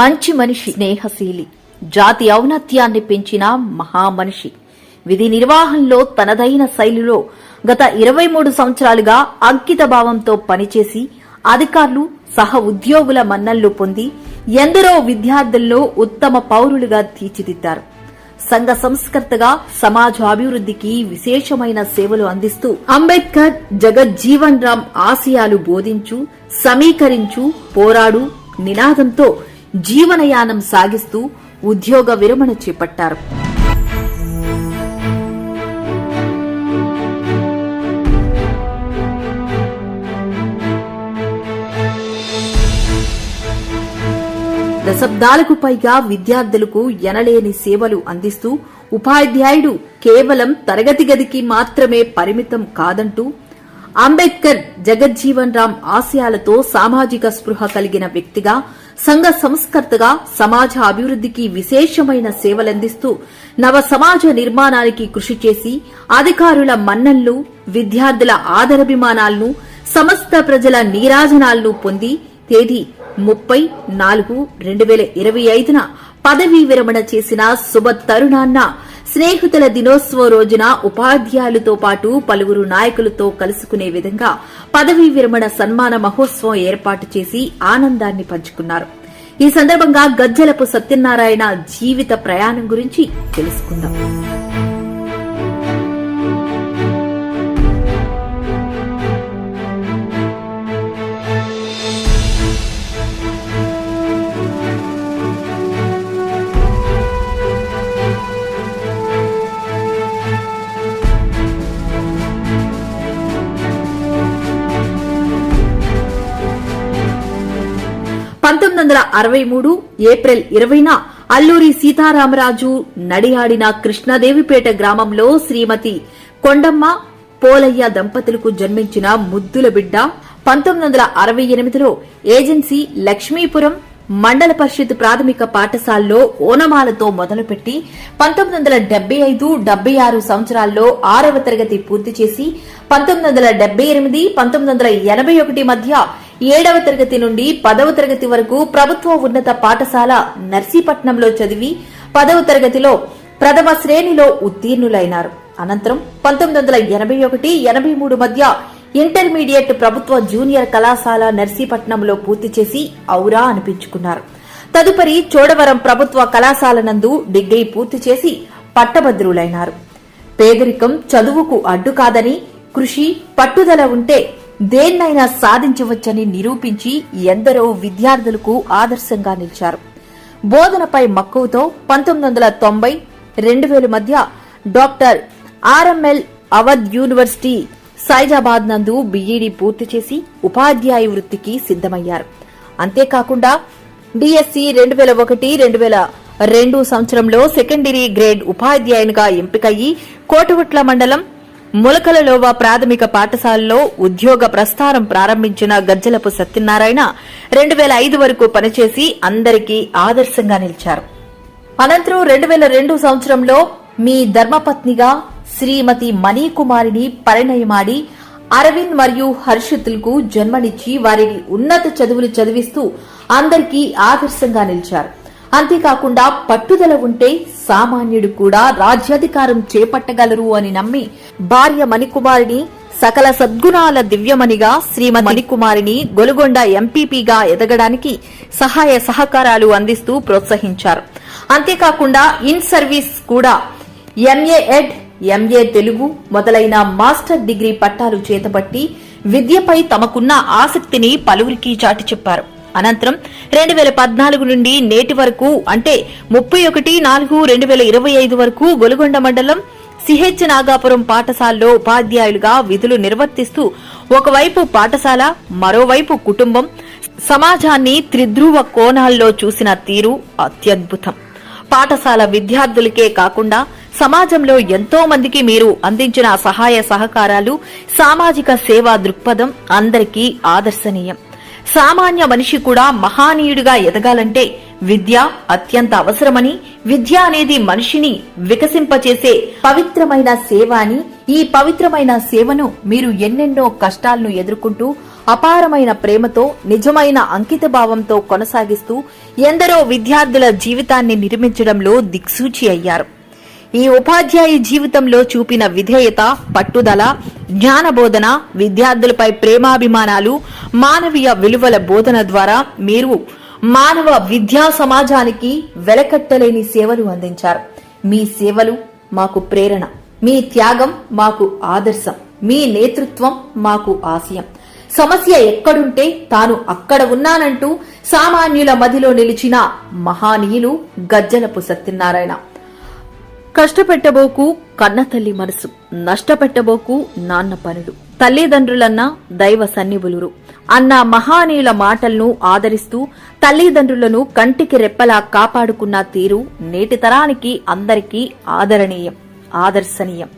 మంచి మనిషి స్నేహశీలి జాతి ఔన్నత్యాన్ని పెంచిన మహామనిషి. విధి నిర్వహణలో తనదైన శైలిలో గత ఇరవై మూడు సంవత్సరాలుగా అంకిత భావంతో పనిచేసి అధికారులు సహ ఉద్యోగుల మన్నళ్ళు పొంది ఎందరో విద్యార్థుల్లో ఉత్తమ పౌరులుగా తీర్చిదిద్దారు. సంఘ సంస్కర్తగా సమాజ అభివృద్ధికి విశేషమైన సేవలు అందిస్తూ అంబేద్కర్ జగజ్జీవన్ రామ్ ఆశయాలు బోధించు సమీకరించు పోరాడు నినాదంతో జీవనయానం సాగిస్తూ ఉద్యోగ విరమణ చేపట్టారు. దశాబ్దాలకు పైగా విద్యార్థులకు ఎనలేని సేవలు అందిస్తూ ఉపాధ్యాయుడు కేవలం తరగతి గదికి మాత్రమే పరిమితం కాదంటూ అంబేద్కర్ జగజ్జీవన్ రామ్ ఆశయాలతో సామాజిక స్పృహ కలిగిన వ్యక్తిగా సంఘ సంస్కర్తగా సమాజ అభివృద్ధికి విశేషమైన సేవలందిస్తూ నవ సమాజ నిర్మాణానికి కృషి చేసి అధికారుల మన్నన్లు విద్యార్థుల ఆదరాభిమానాలను సమస్త ప్రజల నీరాజనాలను పొంది తేదీ ముప్పై నాలుగు రెండు వేల ఇరవై ఐదున పదవీ విరమణ చేసిన శుభ తరుణాన్న స్నేహితుల దినోత్సవ రోజున ఉపాధ్యాయులతో పాటు పలువురు నాయకులతో కలుసుకునే విధంగా పదవీ విరమణ సన్మాన మహోత్సవం ఏర్పాటు చేసి ఆనందాన్ని పంచుకున్నారు. ఈ సందర్భంగా గజ్జలపు సత్యనారాయణ జీవిత ప్రయాణం గురించి తెలుసుకుందాం. పంతొమ్మిది వందల అరవై మూడు ఏప్రిల్ ఇరవైన అల్లూరి సీతారామరాజు నడియాడిన కృష్ణదేవిపేట గ్రామంలో శ్రీమతి కొండమ్మ పోలయ్య దంపతులకు జన్మించిన ముద్దుల బిడ్డ. పంతొమ్మిది వందల అరవై ఎనిమిదిలో ఏజెన్సీ లక్ష్మీపురం మండల పరిషత్ ప్రాథమిక పాఠశాలలో ఓనమాలతో మొదలుపెట్టి పంతొమ్మిది వందల డెబ్బై ఐదు డెబ్బై ఆరు సంవత్సరాల్లో ఆరవ తరగతి పూర్తి చేసి పంతొమ్మిది వందల డెబ్బై ఎనిమిది పంతొమ్మిది వందల ఎనభై ఒకటి మధ్య ఏడవ తరగతి నుండి పదవ తరగతి వరకు ప్రభుత్వ ఉన్నత పాఠశాల నర్సీపట్నంలో చదివి పదవ తరగతిలో ప్రథమ శ్రేణిలో ఉత్తీర్ణులైనారు. అనంతరం పంతొమ్మిది వందల ఎనభై ఒకటి ఎనభై మూడు మధ్య ఇంటర్మీడియట్ ప్రభుత్వ జూనియర్ కళాశాల నర్సీపట్నంలో పూర్తి చేసి ఔరా అనిపించుకున్నారు. తదుపరి చోడవరం ప్రభుత్వ కళాశాల నందు డిగ్రీ పూర్తి చేసి పట్టభద్రులైనారు. పేదరికం చదువుకు అడ్డు కాదని కృషి పట్టుదల ఉంటే దేన్నైనా సాధించవచ్చని నిరూపించి ఎందరో విద్యార్థులకు ఆదర్శంగా నిలిచారు. బోధనపై మక్కువతో పంతొమ్మిది వందల తొంభై రెండు వేల మధ్య doctor RML Avadh University Faizabad నందు బీఈడీ పూర్తి చేసి ఉపాధ్యాయ వృత్తికి సిద్దమయ్యారు అంతేకాకుండా డిఎస్సి రెండు వేల ఒకటి రెండు వేల రెండు సంవత్సరంలో సెకండరీ గ్రేడ్ ఉపాధ్యాయునిగా ఎంపికయ్యి కోటగుట్ల మండలం ములకలలోవ ప్రాథమిక పాఠశాలలో ఉద్యోగ ప్రస్థానం ప్రారంభించిన గజ్జలపు సత్యనారాయణ రెండు వేల ఐదు వరకు పనిచేసి అందరికీ ఆదర్శంగా నిలిచారు. అనంతరం రెండు వేల రెండు సంవత్సరంలో మీ ధర్మపత్నిగా శ్రీమతి మణికుమారిని పరిణయమాడి అరవింద్ మరియు హర్షితులకు జన్మనిచ్చి వారిని ఉన్నత చదువులు చదివిస్తూ అందరికీ ఆదర్శంగా నిలిచారు. అంతేకాకుండా పట్టుదల ఉంటే సామాన్యుడు కూడా రాజ్యాధికారం చేపట్టగలరు అని నమ్మి భార్య మణికుమారిని సకల సద్గుణాల దివ్యమణిగా శ్రీమతి మణికుమారిని గొలుగొండ ఎంపీపీగా ఎదగడానికి సహాయ సహకారాలు అందిస్తూ ప్రోత్సహించారు. అంతేకాకుండా ఇన్ సర్వీస్ కూడా ఎంఏ ఎడ్ ఎంఏ తెలుగు మొదలైన మాస్టర్ డిగ్రీ పట్టాలు చేతబట్టి విద్యపై తమకున్న ఆసక్తిని పలువురికి చాటి చెప్పారు. అనంతరం రెండు వేల పద్నాలుగు నుండి నేటి వరకు అంటే ముప్పై ఒకటి నాలుగు రెండు వేల ఇరవై ఐదు వరకు గొలుగొండ మండలం సిహెచ్ నాగాపురం పాఠశాలలో ఉపాధ్యాయులుగా విధులు నిర్వర్తిస్తూ ఒకవైపు పాఠశాల మరోవైపు కుటుంబం సమాజాన్ని త్రిధ్రువ కోణాల్లో చూసిన తీరు అత్యద్భుతం. పాఠశాల విద్యార్థులకే కాకుండా సమాజంలో ఎంతో మందికి మీరు అందించిన సహాయ సహకారాలు సామాజిక సేవా దృక్పథం అందరికీ ఆదర్శనీయం. సామాన్య మనిషి కూడా మహానీయుడిగా ఎదగాలంటే విద్య అత్యంత అవసరమని విద్య అనేది మనిషిని వికసింపచేసే పవిత్రమైన సేవ అని ఈ పవిత్రమైన సేవను మీరు ఎన్నెన్నో కష్టాలను ఎదుర్కొంటూ అపారమైన ప్రేమతో నిజమైన అంకితభావంతో కొనసాగిస్తూ ఎందరో విద్యార్థుల జీవితాన్ని నిర్మించడంలో దిక్సూచి అయ్యారు. ఈ ఉపాధ్యాయ జీవితంలో చూపిన విధేయత పట్టుదల జ్ఞానబోధన విద్యార్థులపై ప్రేమాభిమానాలు మానవీయ విలువల బోధన ద్వారా మీరు మానవ విద్యా సమాజానికి వెలకట్టలేని సేవలు అందించారు. మీ సేవలు మాకు ప్రేరణ మీ త్యాగం మాకు ఆదర్శం మీ నేతృత్వం మాకు ఆశయం. సమస్య ఎక్కడుంటే తాను అక్కడ ఉన్నానంటూ సామాన్యుల మదిలో నిలిచిన మహానీయులు గజ్జలపు సత్యనారాయణ. కష్టపెట్టబోకు కన్నతల్లి మనసు నష్టపెట్టబోకు నాన్న పనులు. తల్లిదండ్రులన్న దైవ సన్నిబులురు అన్న మహానీయుల మాటలను ఆదరిస్తూ తల్లిదండ్రులను కంటికి రెప్పలా కాపాడుకున్న తీరు నేటి తరానికి అందరికీ ఆదరణీయం ఆదర్శనీయం.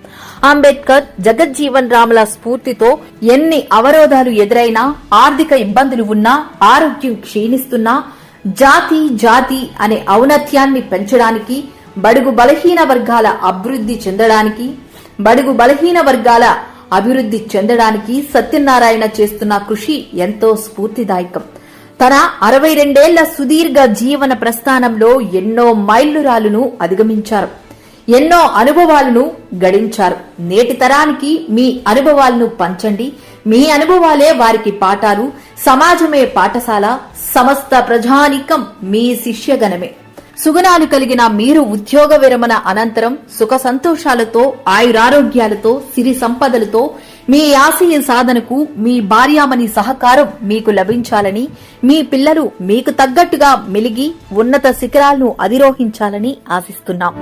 అంబేద్కర్ జగజ్జీవన్ రాముల స్ఫూర్తితో ఎన్ని అవరోధాలు ఎదురైనా ఆర్థిక ఇబ్బందులు ఉన్నా ఆరోగ్యం క్షీణిస్తున్నా జాతి జాతి అనే ఔన్నత్యాన్ని పెంచడానికి బడుగు బలహీన వర్గాల అభివృద్ధి చెందడానికి బడుగు బలహీన వర్గాల అభివృద్ధి చెందడానికి సత్యనారాయణ చేస్తున్న కృషి ఎంతో స్ఫూర్తిదాయకం. తన అరవై రెండేళ్ళ సుదీర్ఘ జీవన ప్రస్థానంలో ఎన్నో మైలురాలును అధిగమించారు. ఎన్నో అనుభవాలను గడించారు. నేటి తరానికి మీ అనుభవాలను పంచండి. మీ అనుభవాలే వారికి పాఠాలు. సమాజమే పాఠశాల. సమస్త ప్రజానికం మీ శిష్యగణమే. సుగుణాలు కలిగిన మీరు ఉద్యోగ విరమణ అనంతరం సుఖ సంతోషాలతో ఆయురారోగ్యాలతో సిరి సంపదలతో మీ ఆశయ సాధనకు మీ భార్యామణి సహకారం మీకు లభించాలని మీ పిల్లలు మీకు తగ్గట్టుగా మెలిగి ఉన్నత శిఖరాలను అధిరోహించాలని ఆశిస్తున్నాం.